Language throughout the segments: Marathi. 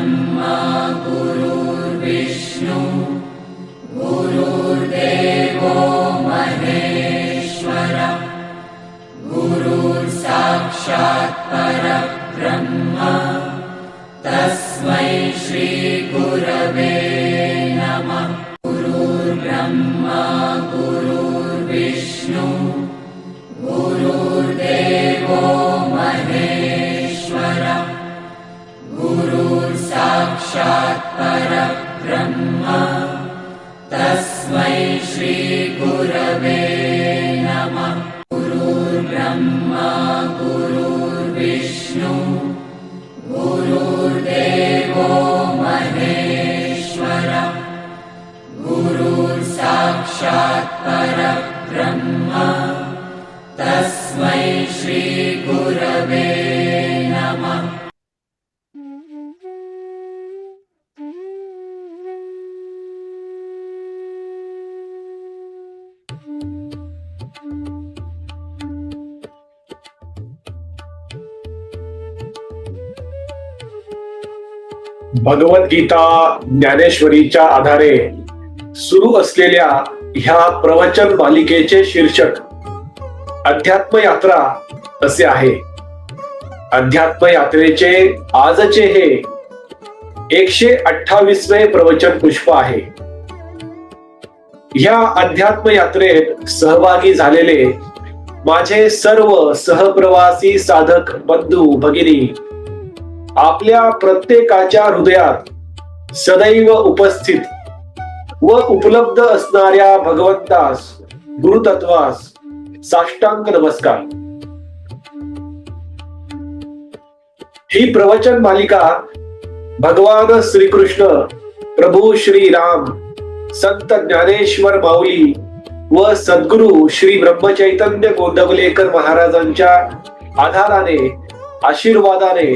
ब्रह्मा गुरुर्विष्णु गुरुर्देवो गुरुर्देवो महेश्वर गुरुर्साक्षात् भगवद्गीता ज्ञानेश्वरीच्या आधारे सुरू असलेल्या ह्या प्रवचन मालिकेचे शीर्षक अध्यात्म यात्रा असे आहे. अध्यात्म यात्रेचे आजचे हे एकशे अठ्ठावीसवे प्रवचन पुष्प आहे. ह्या अध्यात्म यात्रेत सहभागी झालेले माझे सर्व सहप्रवासी साधक बंधू भगिनी आपल्या प्रत्येकाच्या हृदयात सदैव उपस्थित व उपलब्ध असणाऱ्या भगवंतास गुरुतत्वास साष्टांग नमस्कार. ही प्रवचन मालिका भगवान श्रीकृष्ण प्रभू श्री राम संत ज्ञानेश्वर माऊली व सद्गुरु श्री ब्रह्मचैतन्य गोंदवलेकर महाराजांच्या आधाराने आशीर्वादाने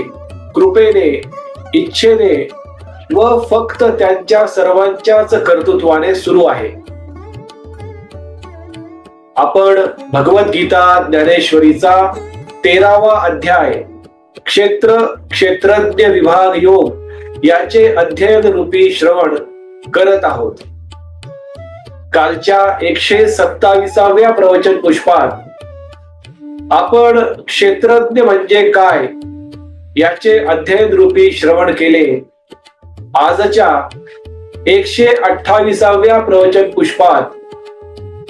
कृपेने इच्छेने व फक्त त्यांच्या सर्वांच्याच कर्तृत्वाने सुरू आहे. आपण भगवद्गीता ज्ञानेश्वरीचा तेरावा अध्याय क्षेत्र क्षेत्रज्ञ विभाग योग याचे अध्ययन रूपी श्रवण करत आहोत. कालच्या एकशे सत्ताविसाव्या प्रवचन पुष्पात आपण क्षेत्रज्ञ म्हणजे काय याचे अध्ययन रूपी श्रवण केले. आजच्या एकशे अठ्ठावीसाव्या प्रवचन पुष्पात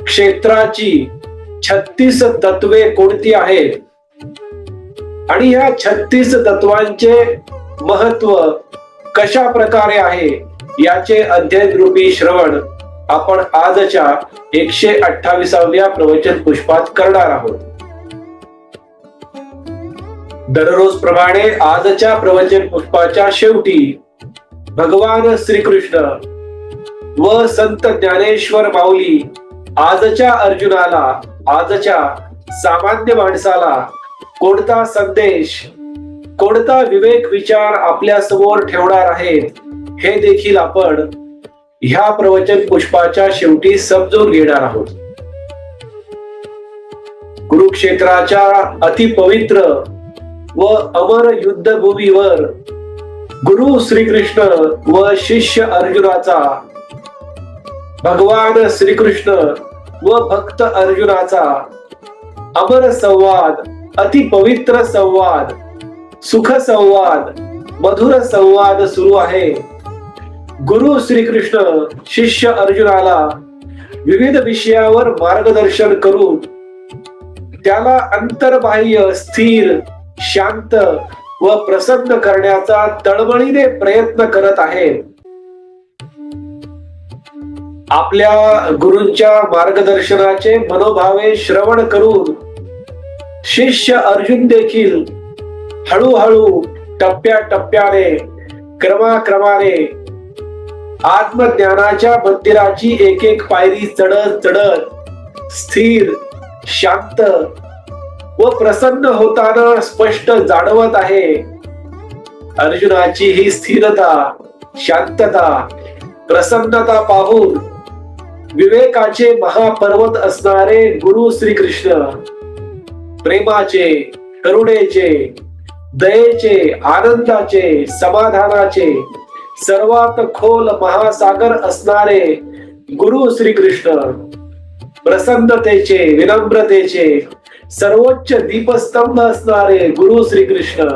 क्षेत्राची छत्तीस तत्वे कोणती आहेत? आणि या छत्तीस तत्वांचे महत्त्व कशा प्रकारे आहे? याचे अध्ययन रूपी श्रवण आपण आजच्या एकशे अठ्ठावीसाव्या प्रवचन पुष्पात करणार आहोत. दररोज प्रमाणे आजच्या प्रवचन पुष्पाच्या शेवटी भगवान श्रीकृष्ण व संत ज्ञानेश्वर माऊली आजच्या अर्जुनाला आजच्या सामान्य माणसाला कोणता संदेश कोणता विवेक विचार आपल्यासमोर ठेवणार आहेत हे देखील आपण ह्या प्रवचन पुष्पाच्या शेवटी समजून घेणार आहोत. कुरुक्षेत्राच्या अतिपवित्र व अमर युद्धभूमीवर गुरु श्रीकृष्ण व शिष्य अर्जुनाचा भगवान श्रीकृष्ण व भक्त अर्जुनाचा अमर संवाद अति पवित्र संवाद सुख संवाद मधुर संवाद सुरू आहे. गुरु श्रीकृष्ण शिष्य अर्जुनाला विविध विषयावर मार्गदर्शन करून त्याला अंतर्बाह्य स्थिर शांत व प्रसन्न करण्याचा तळमळीने प्रयत्न करत आहे. आपल्या गुरूंच्या मार्गदर्शनाचे मनोभावे श्रवण करून शिष्य अर्जुन देखील हळूहळू टप्प्या टप्प्याने क्रमाक्रमाने आत्मज्ञानाच्या मंदिराची एक एक पायरी चढत चढत स्थिर शांत व प्रसन्न होताना स्पष्ट जाणवत आहे. अर्जुनाची ही स्थिरता शांतता प्रसन्नता पाहून विवेकाचे महापर्वत असणारे गुरु श्रीकृष्ण प्रेमाचे करुणेचे दयेचे आनंदाचे समाधानाचे सर्वात खोल महासागर असणारे गुरु श्री कृष्ण प्रसन्नतेचे विनम्रतेचे सर्वोच्च दीपस्तंभ असणारे गुरु श्रीकृष्ण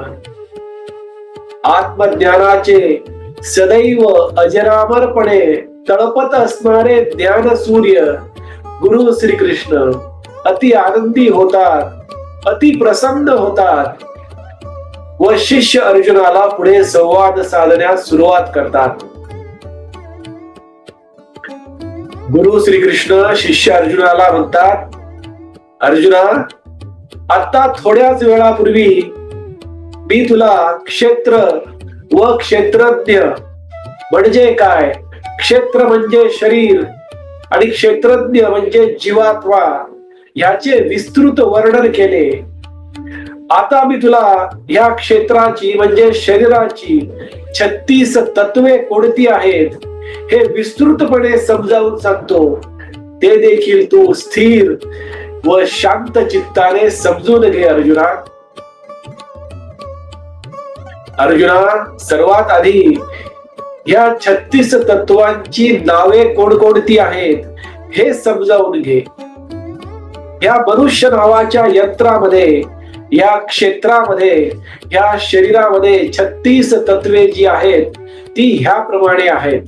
आत्मज्ञानाचे सदैव अजरामरपणे तळपत असणारे ज्ञान सूर्य गुरु श्रीकृष्ण अति आनंदी होतात अति प्रसन्न होतात. व शिष्य अर्जुनाला पुढे संवाद साधण्यास सुरुवात करतात. गुरु श्रीकृष्ण शिष्य अर्जुनाला म्हणतात अर्जुना आता थोड्याच वेळापूर्वी मी तुला क्षेत्र व क्षेत्रज्ञ म्हणजे काय? क्षेत्र म्हणजे शरीर आणि क्षेत्रज्ञ म्हणजे जीवात्मा याचे विस्तृत वर्णन केले. आता मी तुला या क्षेत्राची म्हणजे शरीराची छत्तीस तत्वे कोणती आहेत हे विस्तृतपणे समजावून सांगतो. ते देखील तू स्थिर व शांत चित्ताने समजून घे अर्जुना. अर्जुना सर्वात आधी या छत्तीस तत्वांची नावे कोणकोणती आहेत हे समजावून घे. या मनुष्य नावाच्या यंत्रामध्ये या क्षेत्रामध्ये या शरीरामध्ये छत्तीस तत्वे जी आहेत ती ह्याप्रमाणे आहेत.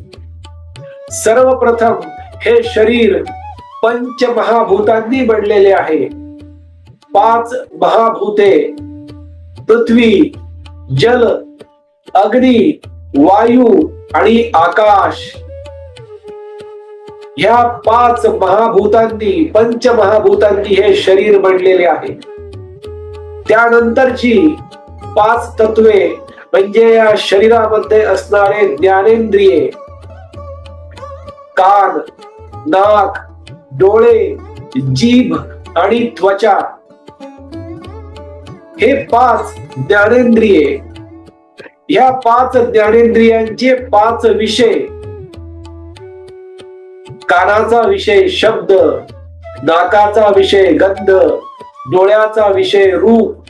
सर्वप्रथम हे शरीर पंच महाभूतांनी बनलेले आहे. पाच महाभूते पृथ्वी जल अग्नी वायू आणि आकाश. ह्या पाच महाभूतांनी पंच महाभूतांनी हे शरीर बनलेले आहे. त्यानंतरची पाच तत्वे म्हणजे या शरीरामध्ये असणारे ज्ञानेंद्रिये. कान नाक डोळे जीभ आणि त्वचा. हे पाच ज्ञानेंद्रिये. या पाच ज्ञानेंद्रियांचे पाच विषय. कानाचा विषय शब्द नाकाचा विषय गंध डोळ्याचा विषय रूप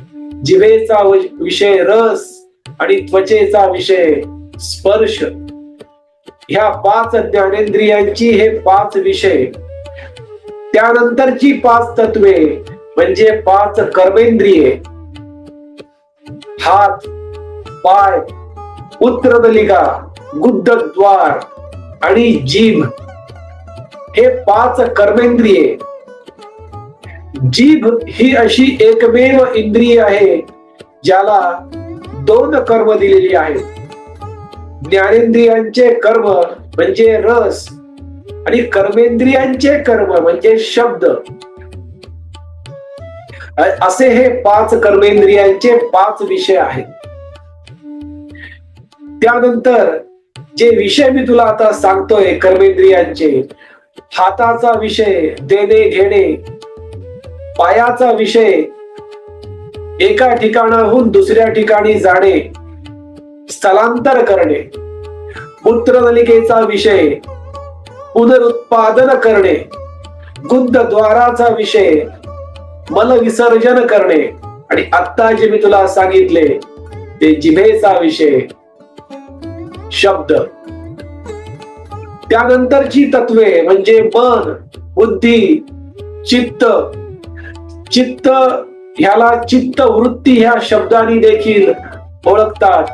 जिवेचा विषय रस आणि त्वचेचा विषय स्पर्श. ह्या पाच ज्ञानेंद्रियांची हे पाच विषय. त्यानंतरची पाच तत्वे म्हणजे पाच कर्मेंद्रिये. हात पाय उत्तरदलिका गुद्धद्वार आणि जीभ. हे पाच कर्मेंद्रिये. जीभ ही अशी एकमेव इंद्रिय आहे ज्याला दोन कर्म दिलेली आहेत. ज्ञानेंद्रियांचे कर्म म्हणजे रस आणि कर्मेंद्रियांचे कर्म म्हणजे शब्द. असे हे पाच कर्मेंद्रियांचे पाच विषय आहेत. त्यानंतर जे विषय मी तुला आता सांगतोय कर्मेंद्रियांचे हाताचा विषय देणे घेणे पायाचा विषय एका ठिकाणाहून दुसऱ्या ठिकाणी जाणे स्थलांतर करणे मूत्रनलिकेचा विषय पुनरुत्पादन करणे गुद्दद्वाराचा विषय मल विसर्जन करणे. आणि आता जे मी तुला सांगितले ते जिभेचा विषय. शब्द. त्यानंतरची तत्वे म्हणजे मन बुद्धी चित्त. चित्त ह्याला चित्त वृत्ती ह्या शब्दाने देखील ओळखतात.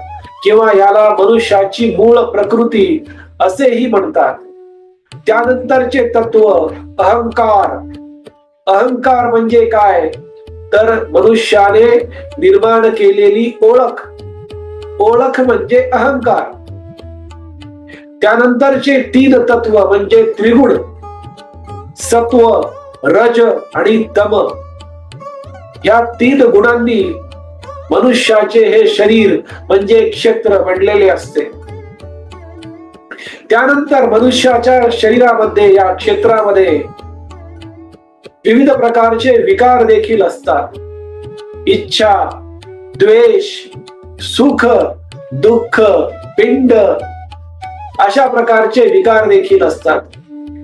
किंवा याला मनुष्याची मूळ प्रकृती असेही म्हणतात. त्यानंतरचे तत्व अहंकार. अहंकार म्हणजे काय? तर मनुष्याने निर्माण केलेली ओळख. ओळख म्हणजे अहंकार. त्यानंतरचे तीन तत्व म्हणजे त्रिगुण. सत्व रज आणि तम या तीन गुणांनी मनुष्याचे हे शरीर म्हणजे क्षेत्र बनलेले असते. त्यानंतर मनुष्याच्या शरीरामध्ये या क्षेत्रामध्ये विविध प्रकारचे विकार देखील असतात. इच्छा द्वेष सुख दुःख पिंड अशा प्रकारचे विकार देखील असतात.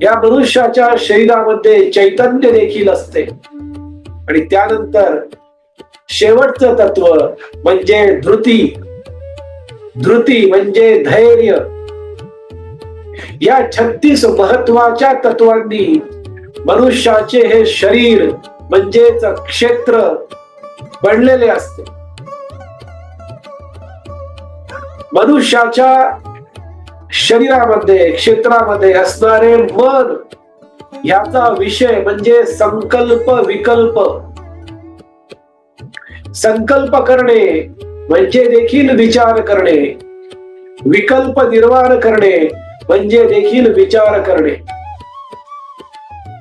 या मनुष्याच्या शरीरामध्ये चैतन्य देखील असते. आणि त्यानंतर शेवटचं तत्व म्हणजे धृती. धृती म्हणजे धैर्य. या छत्तीस महत्त्वाच्या तत्वांनी मनुष्याचे हे शरीर म्हणजेच क्षेत्र बनलेले असते. मनुष्याच्या शरीरामध्ये क्षेत्रामध्ये असणारे मन ह्याचा विषय म्हणजे संकल्प विकल्प. संकल्प करणे म्हणजे देखील विचार करणे विकल्प निर्माण करणे म्हणजे देखील विचार करणे.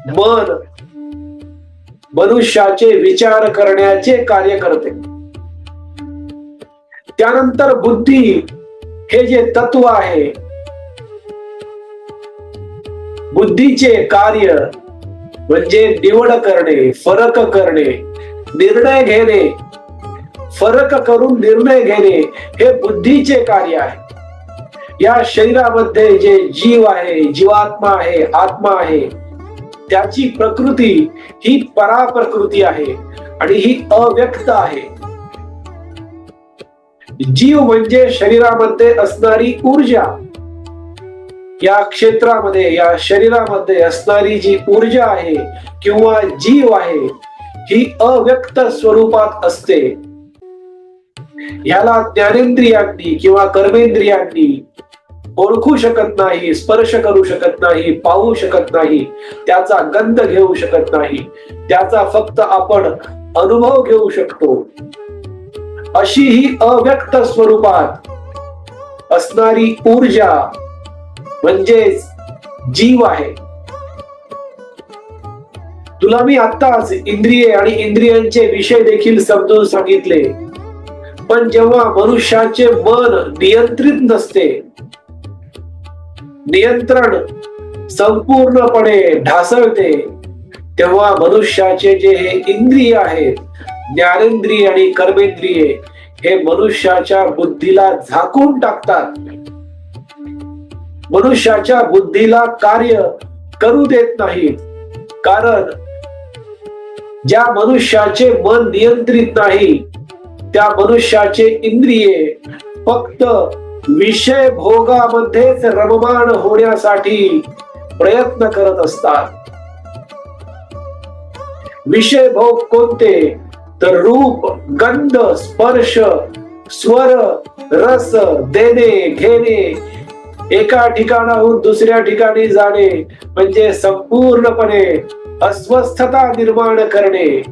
मन मनुष्याचे विचार करण्याचे कार्य करते. त्यानंतर बुद्धी हे जे तत्व आहे बुद्धीचे कार्य म्हणजे निवड करणे फरक करणे निर्णय घेणे फरक करून निर्णय घेणे हे बुद्धीचे कार्य आहे. या शरीरामध्ये जे जीव आहे जीवात्मा आहे आत्मा आहे त्याची प्रकृती ही परा प्रकृती आहे आणि ही अव्यक्त आहे. जीव म्हणजे शरीरामध्ये असणारी ऊर्जा. या क्षेत्रामध्ये या शरीरामध्ये असणारी जी ऊर्जा आहे किंवा जीव आहे ही अव्यक्त स्वरूपात असते. याला ज्ञानेंद्रियांनी किंवा कर्मेंद्रियांनी ओळखू शकत नाही स्पर्श करू शकत नाही पाहू शकत नाही त्याचा गंध घेऊ शकत नाही त्याचा फक्त आपण अनुभव घेऊ शकतो. अशी ही अव्यक्त स्वरूपात असणारी ऊर्जा म्हणजेच जीव आहे. तुला मी आत्ताच इंद्रिये आणि इंद्रियांचे विषय देखील समजून सांगितले. पण जेव्हा मनुष्याचे मन नियंत्रित नसते नियंत्रण संपूर्णपणे ढासळते. तेव्हा मनुष्याचे जे हे इंद्रिय आहेत ज्ञानेंद्रिय आणि कर्मेंद्रिय हे मनुष्याच्या बुद्धीला झाकून टाकतात. मनुष्याच्या बुद्धीला कार्य करू देत नाहीत. कारण ज्या मनुष्याचे मन नियंत्रित नाही त्या मनुष्याचे इंद्रिये फक्त विषय भोगामध्येच रममाण होण्यासाठी प्रयत्न करत असतात. विषय भोग कोणते? तर रूप गंध स्पर्श स्वर रस देणे घेणे. एका ठिकाणाहून दुसऱ्या ठिकाणी जाणे म्हणजे संपूर्णपणे अस्वस्थता निर्माण करणे.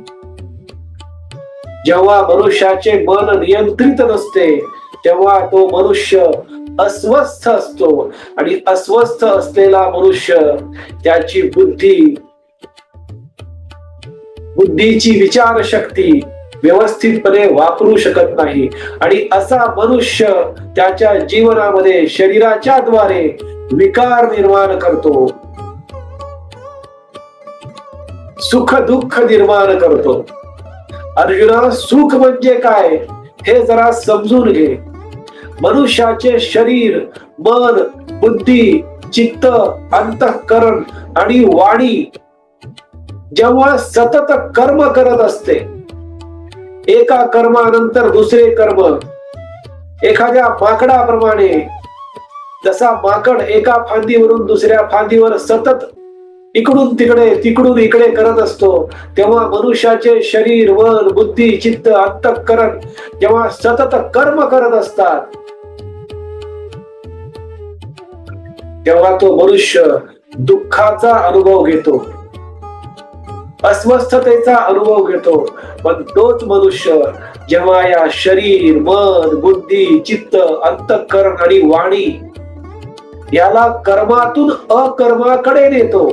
जेव्हा मनुष्याचे मन नियंत्रित नसते तेव्हा तो मनुष्य अस्वस्थ असतो. आणि अस्वस्थ असलेला मनुष्य त्याची बुद्धी बुद्धीची विचारशक्ती व्यवस्थितपणे वापरू शकत नाही. आणि असा मनुष्य त्याच्या जीवनामध्ये शरीराच्या द्वारे विकार निर्माण करतो. सुख दुःख निर्माण करतो. अर्जुना सुख म्हणजे काय? हे जरा समजून घे. मनुष्याचे शरीर मन बुद्धी चित्त अंतःकरण आणि वाणी जेव्हा सतत कर्म करत असते. एका कर्मानंतर दुसरे कर्म एखाद्या माकडाप्रमाणे. जसा माकड एका फांदीवरून दुसऱ्या फांदीवर सतत इकडून तिकडे तिकडून इकडे करत असतो. तेव्हा मनुष्याचे शरीर मन बुद्धी चित्त अंतःकरण जेव्हा सतत कर्म करत असतात तेव्हा तो मनुष्य दुःखाचा अनुभव घेतो अस्वस्थतेचा अनुभव घेतो पण तोच मनुष्य जेव्हा या शरीर मन बुद्धी चित्त अंतःकरण आणि वाणी याला कर्मातून अकर्माकडे नेतो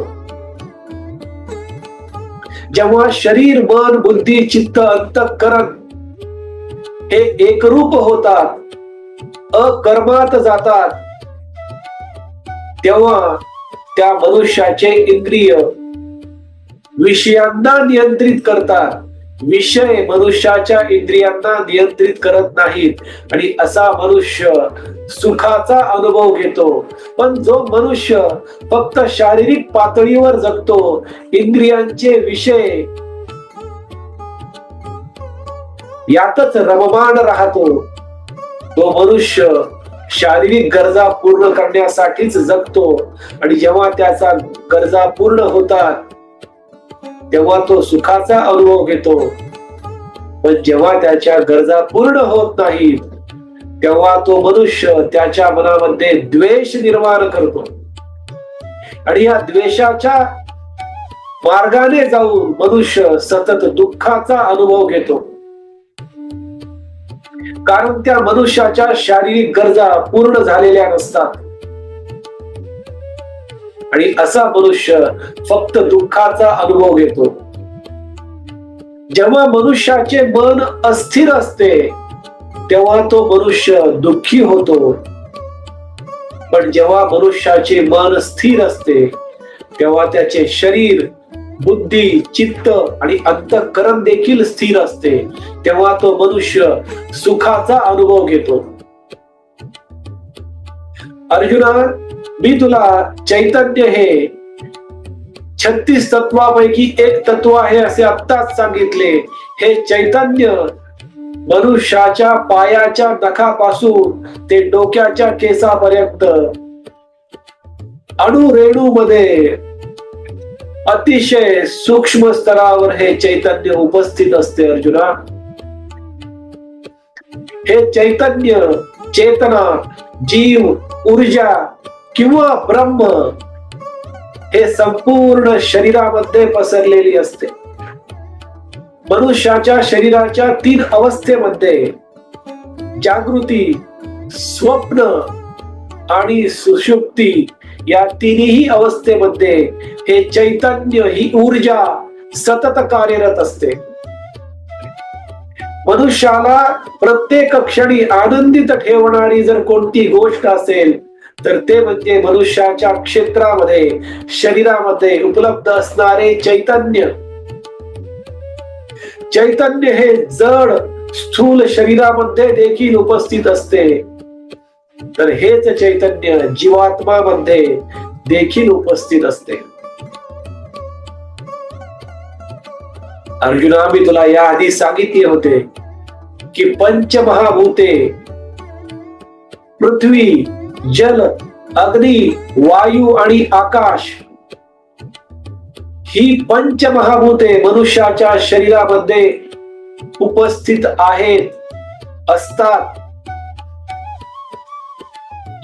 जेव्हा शरीर मन बुद्धी चित्त अंतःकरण हे एकरूप होतात अकर्मात जातात तेव्हा त्या मनुष्याचे इंद्रिय विषयांना नियंत्रित करतात. विषय मनुष्याच्या इंद्रियांना नियंत्रित करत नाहीत. आणि असा मनुष्य सुखाचा अनुभव घेतो. पण जो मनुष्य फक्त शारीरिक पातळीवर जगतो इंद्रियांचे विषय यातच रममाण राहतो. तो मनुष्य शारीरिक गरजा पूर्ण करण्यासाठीच जगतो. आणि जेव्हा त्याचा गरजा पूर्ण होतात तेव्हा तो सुखाचा अनुभव घेतो. पण जेव्हा त्याच्या गरजा पूर्ण होत नाहीत तेव्हा तो मनुष्य त्याच्या मनामध्ये द्वेष निर्माण करतो. आणि या द्वेषाच्या मार्गाने जाऊन मनुष्य सतत दुःखाचा अनुभव घेतो. कारण त्या मनुष्याच्या शारीरिक गरजा पूर्ण झालेल्या नसतात. आणि असा मनुष्य फक्त दुःखाचा अनुभव घेतो. जेव्हा मनुष्याचे मन अस्थिर असते तेव्हा तो मनुष्य दुःखी होतो. पण जेव्हा मनुष्याचे मन स्थिर असते तेव्हा त्याचे शरीर बुद्धी चित्त आणि अंतकरण देखील स्थिर असते. तेव्हा तो मनुष्य सुखाचा अनुभव घेतो. अर्जुना मी तुला चैतन्य हे छत्तीस तत्वापैकी एक तत्व आहे असे आत्ताच सांगितले. हे चैतन्य मनुष्याच्या पायाच्या नखापासून ते डोक्याच्या केसापर्यंत अणुरेणू मध्ये अतिशय सूक्ष्म स्तरावर हे चैतन्य उपस्थित असते अर्जुना. हे चैतन्य चेतना जीव ऊर्जा किंवा ब्रह्म हे संपूर्ण शरीरामध्ये पसरलेली असते. मनुष्याच्या शरीराच्या तीन अवस्थेमध्ये जागृती स्वप्न आणि सुषुप्ती या तिन्ही अवस्थेमध्ये हे चैतन्य ही ऊर्जा सतत कार्यरत असते. मनुष्याला प्रत्येक क्षणी आनंदित ठेवणारी जर कोणती गोष्ट असेल तर ते म्हणजे मनुष्याच्या क्षेत्रामध्ये शरीरामध्ये उपलब्ध असणारे चैतन्य. चैतन्य हे जड स्थूल शरीरामध्ये देखील उपस्थित असते. तर हेच चैतन्य जीवात्मामध्ये देखील उपस्थित असते. अर्जुना मी तुला या आधी सांगितले होते की पंचमहाभूते पृथ्वी जल अग्नी वायू आणि आकाश ही पंचमहाभूते मनुष्याच्या शरीरामध्ये उपस्थित आहेत असतात.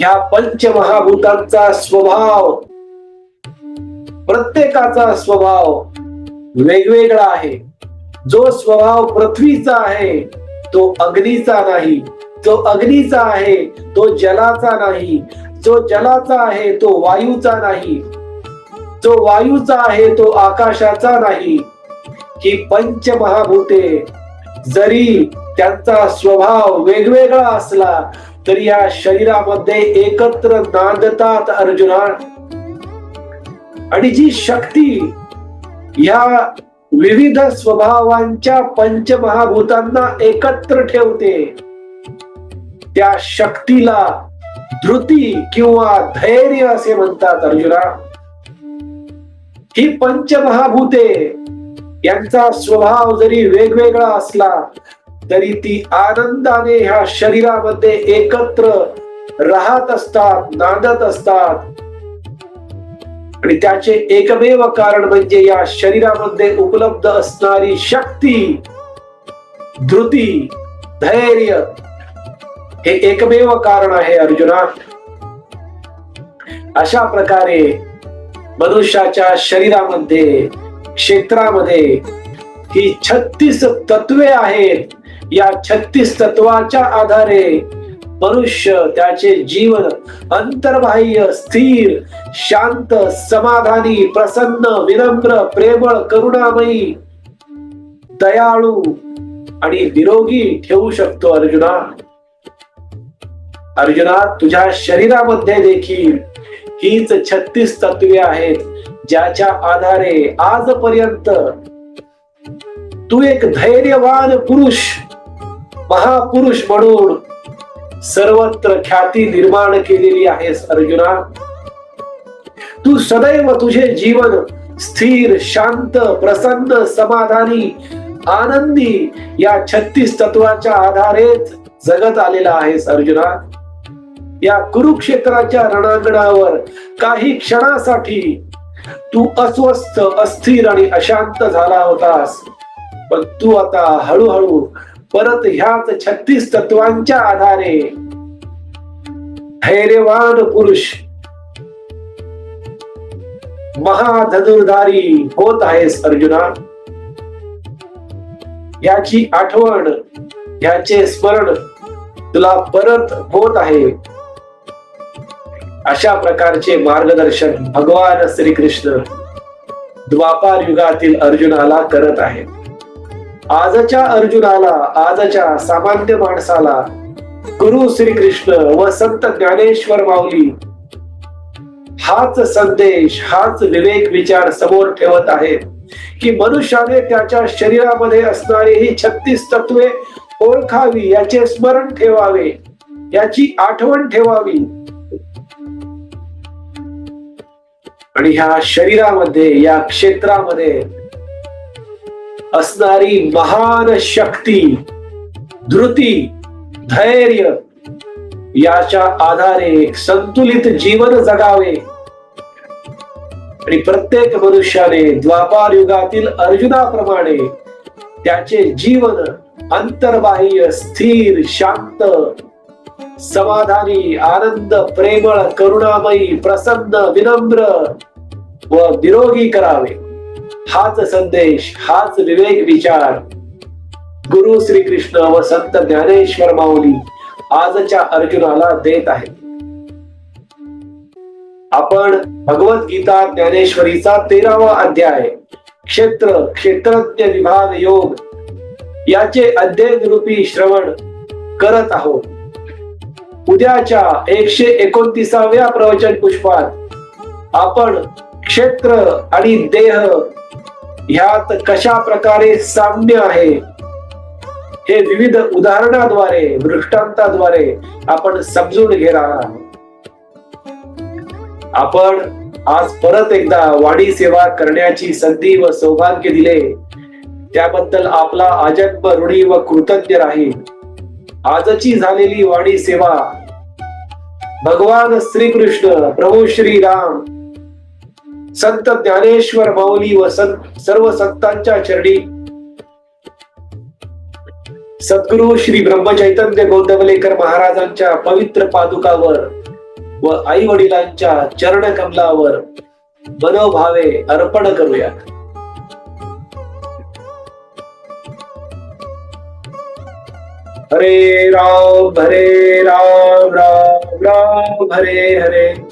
या पंचमहाभूतांचा स्वभाव प्रत्येकाचा स्वभाव वेगवेगळा आहे. जो स्वभाव पृथ्वीचा आहे तो अग्नीचा नाही. जो अग्नीचा आहे तो जलाचा नाही. जो जलाचा आहे तो वायूचा नाही. जो वायूचा आहे तो आकाशाचा नाही. ही पंचमहाभूते जरी त्यांचा स्वभाव वेगवेगळा असला तर या शरीरामध्ये एकत्र नांदतात अर्जुना. आणि जी शक्ती या विविध स्वभावांच्या पंचमहाभूतांना एकत्र ठेवते त्या शक्तीला धृती किंवा धैर्य असे म्हणतात अर्जुना. ही पंचमहाभूते यांचा स्वभाव जरी वेगवेगळा असला तरी ती आनंदाने ह्या शरीरामध्ये एकत्र राहत असतात नांदत असतात. आणि त्याचे एकमेव कारण म्हणजे या शरीरामध्ये उपलब्ध असणारी शक्ती धृती धैर्य हे एकमेव कारण आहे अर्जुना. अशा प्रकारे मनुष्याच्या शरीरामध्ये क्षेत्रामध्ये ही छत्तीस तत्वे आहेत. या छत्तीस तत्वाच्या आधारे मनुष्य त्याचे जीवन अंतर्बाह्य स्थिर शांत समाधानी प्रसन्न विनम्र प्रेमळ करुणामयी दयाळू आणि निरोगी ठेवू शकतो अर्जुना. अर्जुना तुझ्या शरीरामध्ये देखील हीच छत्तीस तत्वे आहेत ज्याच्या आधारे आजपर्यंत तू एक धैर्यवान पुरुष महापुरुष म्हणून सर्वत्र ख्याती निर्माण केलेली आहेस अर्जुना. तू सदैव तुझे जीवन स्थिर शांत प्रसन्न समाधानी आनंदी या छत्तीस तत्वाच्या आधारेच जगत आलेला आहेस अर्जुना. या कुरुक्षेत्राच्या रणांगणावर काही क्षणासाठी तू अस्वस्थ अस्थिर आणि अशांत झाला होतास. पण तू आता हळूहळू परत ह्याच छत्तीस तत्वांच्या आधारे. धैर्यवान पुरुष. महाधनुर्धारी होत आहेस अर्जुना. याची आठवण याचे स्मरण तुला परत होत आहे. अशा प्रकारचे मार्गदर्शन भगवान श्रीकृष्ण द्वापार युगातील अर्जुनाला करत आहेत. आजच्या अर्जुनाला आजच्या सामान्य माणसाला गुरु श्रीकृष्ण व संत ज्ञानेश्वर माऊली हाच संदेश हाच विवेक विचार समोर ठेवत आहे की मनुष्याने त्याच्या शरीरामध्ये असणारी ही छत्तीस तत्वे ओळखावी याचे स्मरण ठेवावे याची आठवण ठेवावी. आणि ह्या शरीरामध्ये या क्षेत्रामध्ये असणारी महान शक्ती धृती धैर्य याच्या आधारे एक संतुलित जीवन जगावे. आणि प्रत्येक मनुष्याने द्वापार युगातील अर्जुनाप्रमाणे त्याचे जीवन अंतर्बाह्य स्थिर शांत समाधानी आनंद प्रेमळ करुणामयी प्रसन्न विनम्र व निरोगी करावे. हाच संदेश हाच विवेक विचार. गुरु श्री कृष्ण व संत ज्ञानेश्वर माऊली आजच्या अर्जुनाला देत आहे आपण भगवत गीता ज्ञानेश्वरीचा तेरावा अध्याय क्षेत्र क्षेत्रज्ञ विभाग योग याचे अध्ययन रूपी श्रवण करत आहोत. उद्याच्या एकशे एकोणतीसाव्या प्रवचन पुष्पात आपण क्षेत्र आणि देह यात कशा प्रकारे साम्य आहे? हे विविध उदाहरणाद्वारे दृष्टांताद्वारे आपण समजून घेणार आहोत. आपण आज परत एकदा वाणी सेवा करण्याची संधी व सौभाग्य दिले. त्याबद्दल आपला अजब ऋणी व कृतज्ञ राहील. आजची झालेली वाणी सेवा भगवान श्रीकृष्ण प्रभू श्री राम संत ज्ञानेश्वर माऊली व संत सर्व संतांच्या चरणी. सद्गुरु श्री ब्रह्मचैतन्य गोंदवलेकर महाराजांच्या पवित्र पादुकावर व आई वडिलांच्या चरण कमलावर मनोभावे अर्पण करूया. हरे राम हरे राम राम राम हरे हरे.